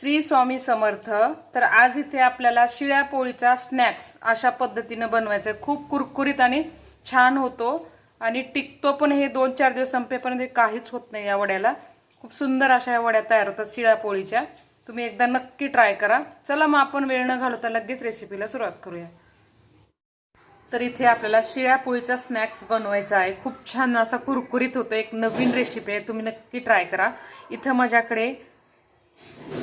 श्री स्वामी समर्थ तर आज इथे आपल्याला शिळ्या पोळीचा स्नॅक्स अशा पद्धतीनं बनवायचा आहे खूप कुरकुरीत आणि छान होतो आणि टिकतो पण हे दोन चार दिवस संपेपर्यंत काहीच होत नाही या वड्याला. खूप सुंदर अशा या वड्या तयार होतात शिळ्या पोळीच्या. तुम्ही एकदा नक्की ट्राय करा. चला मग आपण वेळ न घालवता लगेच रेसिपीला सुरुवात करूया. तर इथे आपल्याला शिळ्या पोळीचा स्नॅक्स बनवायचा आहे. खूप छान असा कुरकुरीत होतो. एक नवीन रेसिपी आहे. तुम्ही नक्की ट्राय करा. इथं माझ्याकडे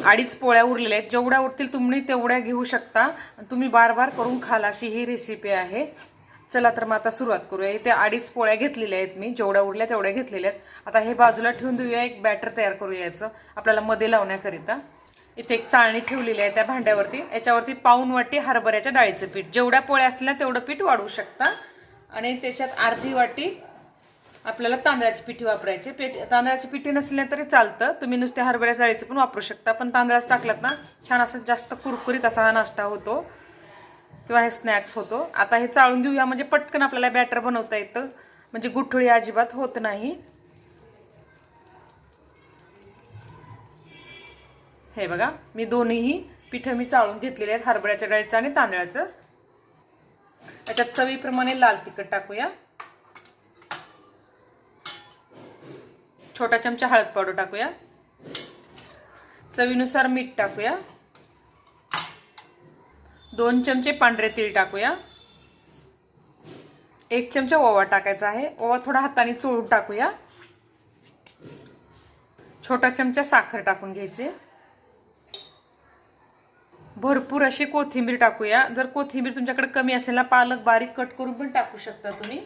अडीच पोळ्या उरलेल्या आहेत. जेवढ्या उरतील तुम्ही तेवढ्या घेऊ शकता. आणि तुम्ही बार बार करून खाल अशी ही रेसिपी आहे. चला तर मग आता सुरुवात करूया. इथे अडीच पोळ्या घेतलेल्या आहेत मी. जेवढ्या उरल्या तेवढ्या घेतलेल्या आहेत. आता हे बाजूला ठेवून देऊया. एक बॅटर तयार करूया याचं. आपल्याला मध्ये लावण्याकरिता. इथे एक चाळणी ठेवलेली आहे त्या भांड्यावरती. याच्यावरती पाऊन वाटी हरभऱ्याच्या डाळीचं पीठ. जेवढ्या पोळ्या असतील तेवढं पीठ वाढवू शकता. आणि त्याच्यात अर्धी वाटी आपल्याला तांदळाची पिठी वापरायची पेठ तांदळाची पिठी नसल्या तरी चालतं. तुम्ही नुसत्या हरभऱ्या डाळीचं पण वापरू शकता. पण तांदळाचं टाकलात ना छान असं जास्त कुरकुरीत असा हा नाश्ता होतो. किंवा हे स्नॅक्स होतो. आता हे चाळून घेऊया म्हणजे पटकन आपल्याला बॅटर बनवता येतं. म्हणजे गुठळी अजिबात होत नाही. हे बघा मी दोन्हीही पिठं मी चाळून घेतलेले आहेत हरभऱ्याच्या डाळीचं आणि तांदळाचं. याच्यात चवीप्रमाणे लाल तिखट टाकूया. छोटा चमचा हळद पावडर टाकूया. चवीनुसार मीठ टाकूया. दोन चमचे पांढरे तीळ टाकूया. एक चमचा ओवा टाकायचा आहे. ओवा थोडा हाताने चोळून टाकूया. छोटा चमचा साखर टाकून घ्यायचे. भरपूर अशी कोथिंबीर टाकूया. जर कोथिंबीर तुमच्याकडे कमी असेल ना पालक बारीक कट करून पण टाकू शकता तुम्ही.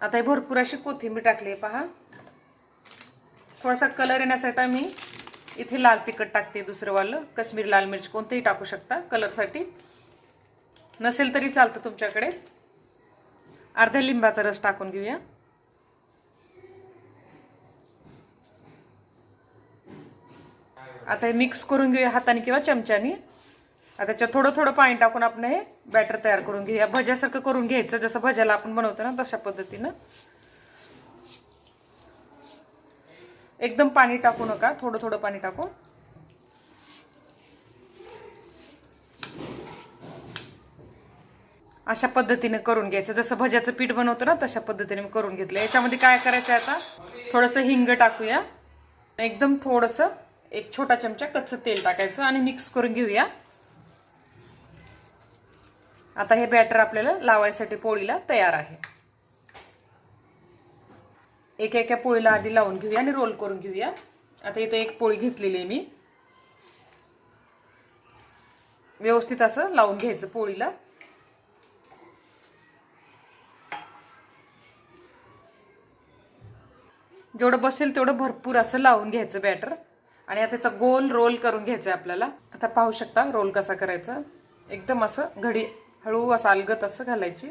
आता हे भरपूर अशी कोथिंबीर टाकली आहे पहा. थोडासा कलर येण्यासाठी मी इथे लाल तिखट टाकते दुसरं वालं. कश्मीरी लाल मिरची कोणतेही टाकू शकता कलरसाठी. नसेल तरी चालतं तुमच्याकडे. अर्ध्या लिंबाचा रस टाकून घेऊया. आता हे मिक्स करून घेऊया हाताने किंवा चमच्याने. आता त्याच्यात थोडं थोडं पाणी टाकून आपण हे बॅटर तयार करून घेऊया. भज्यासारखं करून घ्यायचं. जसं भज्याला आपण बनवतो ना तशा पद्धतीनं. एकदम पाणी टाकू नका थोडं थोडं पाणी टाकू. अशा पद्धतीने करून घ्यायचं. जसं भज्याचं पीठ बनवतो ना तशा पद्धतीने मी करून घेतलं. याच्यामध्ये काय करायचं आता? थोडंसं हिंग टाकूया. एकदम थोडंसं एक छोटा चमचा कच्चं तेल टाकायचं आणि मिक्स करून घेऊया. आता हे बॅटर आपल्याला लावायसाठी पोळीला तयार आहे. एका एका पोळीला आधी लावून घेऊया आणि रोल करून घेऊया. आता इथं एक पोळी घेतलेली आहे मी. व्यवस्थित असं लावून घ्यायचं पोळीला. जेवढं बसेल तेवढं भरपूर असं लावून घ्यायचं बॅटर आणि आता त्याचा गोल रोल करून घ्यायचं आहे आपल्याला. आता पाहू शकता रोल कसा करायचा. एकदम असं घडी हळू असं अलगत असं घालायची.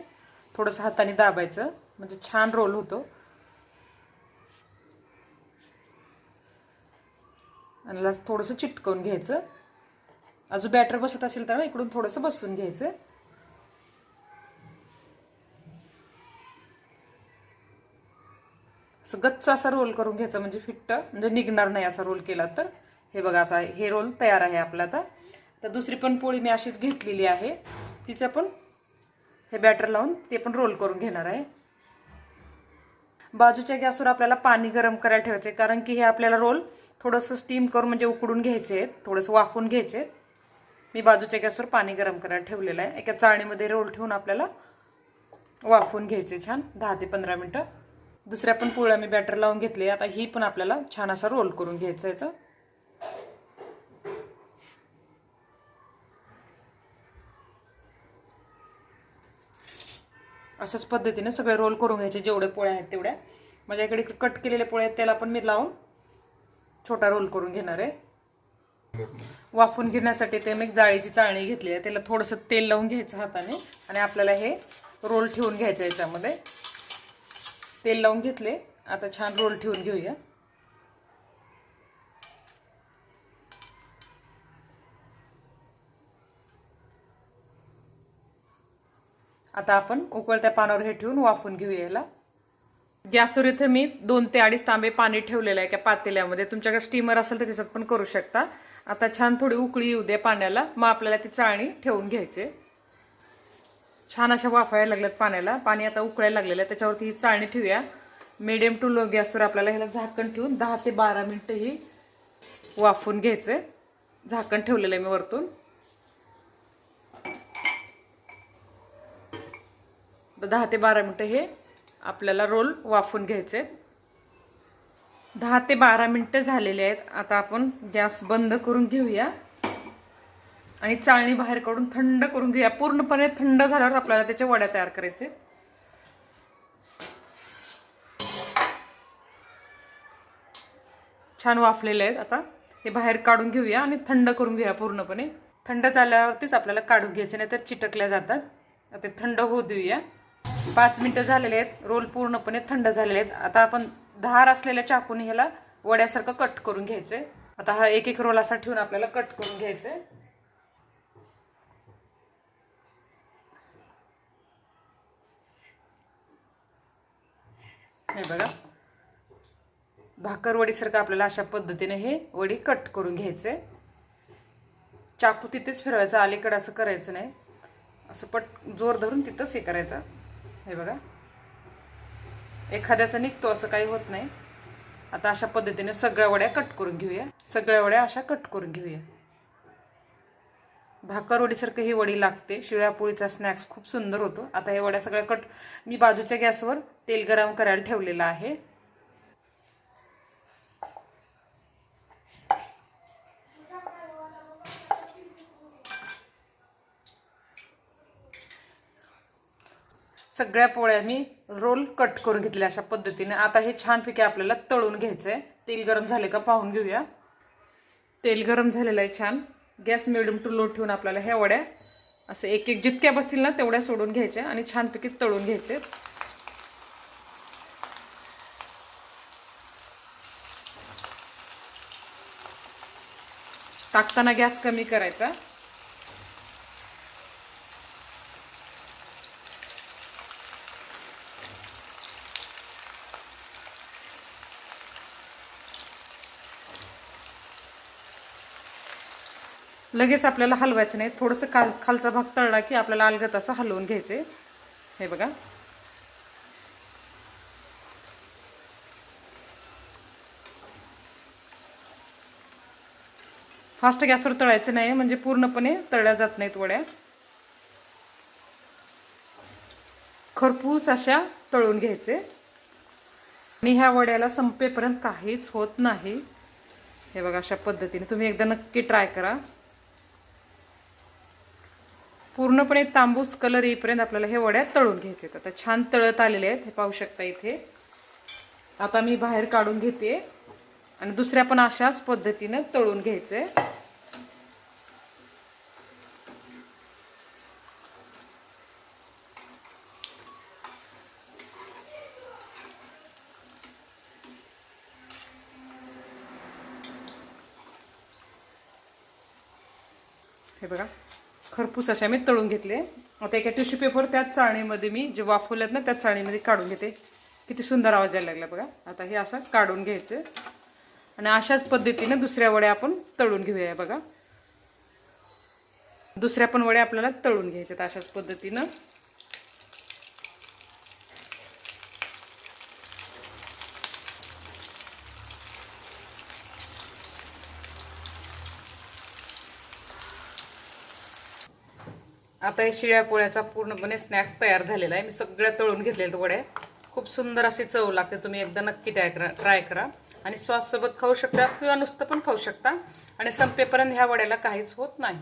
थोडंसं हाताने दाबायचं. म्हणजे छान रोल होतो. आणि लास्ट थोडंसं चिटकवून घ्यायचं. अजून बॅटर बसत असेल तर इकडून थोडंसं बसवून घ्यायचं. असं गच्च असा रोल करून घ्यायचा म्हणजे फिट्ट. म्हणजे निघणार नाही असा रोल केला तर. हे बघा असा हे रोल तयार आहे आपला आता. तर दुसरी पण पोळी मी अशीच घेतलेली आहे. तिचं पण हे बॅटर लावून ते पण रोल करून घेणार आहे. बाजूच्या गॅसवर आपल्याला पाणी गरम करायला ठेवायचं आहे कारण की हे आपल्याला रोल थोडंसं स्टीम करून म्हणजे उकडून घ्यायचे आहेत थोडंसं वाफून घ्यायचे. आहेत मी बाजूच्या गॅसवर पाणी गरम करायला ठेवलेलं आहे. एका चाळणीमध्ये रोल ठेवून आपल्याला वाफवून घ्यायचे छान दहा ते पंधरा मिनटं. दुसऱ्या पण पोळ्या मी बॅटर लावून घेतली. आता ही पण आपल्याला छान असा रोल करून घ्यायचं याचं. अशाच पद्धतीने सगळे रोल करून घ्यायचे जेवढे पोळ्या आहेत तेवढ्या. माझ्याकडे कट केलेले पोळ्या आहेत त्याला पण मी लावून छोटा रोल करून घेणार आहे. वाफून घेण्यासाठी ते मी जाळीची चाळणी घेतली आहे. त्याला थोडंसं तेल लावून घ्यायचं हाताने आणि आपल्याला हे रोल ठेवून घ्यायचं याच्यामध्ये. तेल लावून घेतले. आता छान रोल ठेवून घेऊया. आता आपण उकळत्या पानावर हे ठेवून वाफून घेऊया याला. गॅसवर इथे मी दोन ते अडीच तांबे पाणी ठेवलेलं आहे त्या पातेल्यामध्ये. तुमच्याकडे स्टीमर असेल तर त्याच्यात पण करू शकता. आता छान थोडी उकळी येऊ दे पाण्याला. मग आपल्याला ती चाळणी ठेवून घ्यायची. छान अशा वाफायला लागल्यात पाण्याला. पाणी आता उकळायला लागलेलं आहे. त्याच्यावरती ही चाळणी ठेवूया. मिडियम टू लो गॅसवर आपल्याला ह्याला झाकण ठेवून दहा ते बारा मिनटं ही वाफून घ्यायचे. झाकण ठेवलेलं आहे मी वरतून. दहा ते बारा मिनटं हे आपल्याला रोल वाफून घ्यायचे. दहा ते बारा मिनटं झालेले आहेत. आता आपण गॅस बंद करून घेऊया. आणि चाळणी बाहेर काढून थंड करून घेऊया. पूर्णपणे थंड झाल्यावर आपल्याला त्याच्या वड्या तयार करायचे. छान वाफलेले आहेत आता. हे बाहेर काढून घेऊया आणि थंड करून घेऊया पूर्णपणे. थंड झाल्यावरतीच आपल्याला काढून घ्यायचे नाही तर चिटकल्या जातात. आता ते थंड होऊ देऊया. पाच मिनिटं झालेले आहेत. रोल पूर्णपणे थंड झालेले आहेत. आता आपण धार असलेल्या चाकूने ह्याला वड्यासारखं कट करून घ्यायचंय आता हा एक एक रोल असा ठेवून आपल्याला कट करून घ्यायचंय हे बघा. भाकरवडीसारखं आपल्याला अशा पद्धतीने हे वडी कट करून घ्यायचे. चाकू तिथेच फिरवायचं. अलीकडं असं करायचं नाही. असं पट जोर धरून तिथंच हे करायचं. हे बघा. एखाद्याचा निघतो असं काही होत नाही. आता अशा पद्धतीने सगळ्या वड्या कट करून घेऊया. सगळ्या वड्या अशा कट करून घेऊया. भाकरवडीसारखं ही वडी लागते. शिळ्या पोळीचा स्नॅक्स खूप सुंदर होतो. आता हे वड्या सगळ्या कट मी बाजूच्या गॅसवर तेल गरम करायला ठेवलेलं आहे. सगळ्या पोळ्या मी रोल कट करून घेतल्या अशा पद्धतीने. आता हे छानपैकी आपल्याला तळून घ्यायचं आहे तेल गरम झाले का पाहून घेऊया. तेल गरम झालेलं आहे छान. गॅस मिडियम टू लो ठेवून आपल्याला ह्या वड्या असं एक एक जितक्या बसतील ना तेवढ्या सोडून घ्यायच्या आणि छानपैकी तळून घ्यायचे. टाकताना गॅस कमी करायचा. लगेच आपल्याला हलवायचं नाही. थोडंसं काल खालचा भाग तळला की आपल्याला अलगत असं हलवून घ्यायचे. हे बघा. फास्ट गॅसवर तळायचं नाही म्हणजे पूर्णपणे तळल्या जात नाहीत वड्या. खरपूस अशा तळून घ्यायचे. आणि ह्या वड्याला संपेपर्यंत काहीच होत नाही. हे बघा अशा पद्धतीने तुम्ही एकदा नक्की ट्राय करा. पूर्णपणे तांबूस कलर येईपर्यंत आपल्याला हे वड्या तळून घ्यायचे आता छान तळत आलेले आहेत हे पाहू शकता इथे. आता मी बाहेर काढून घेते आणि दुसऱ्या पण अशाच पद्धतीनं तळून घ्यायचे. हे बघा. खरपूस अशा मी तळून घेतले. आता एका टिश्यू पेपर त्याच चाळणीमध्ये मी जे वाफवल्यात ना त्याच चाळणीमध्ये काढून घेते. किती सुंदर आवाज यायला लागला बघा. आता हे असं काढून घ्यायचं. आणि अशाच पद्धतीनं दुसऱ्या वड्या आपण तळून घेऊया बघा. दुसऱ्या पण वड्या आपल्याला तळून घ्यायच्यात अशाच पद्धतीनं. आता हे शिळ्या पोळ्याचा पूर्णपणे स्नॅक्स तयार झालेला आहे. मी सगळ्या तळून घेतलेले वड्या. खूप सुंदर अशी चव लागते. तुम्ही एकदा नक्की ट्राय करा ट्राय करा. आणि सॉससोबत खाऊ शकता किंवा नुसतं पण खाऊ शकता. आणि संपेपर्यंत ह्या वड्याला काहीच होत नाही.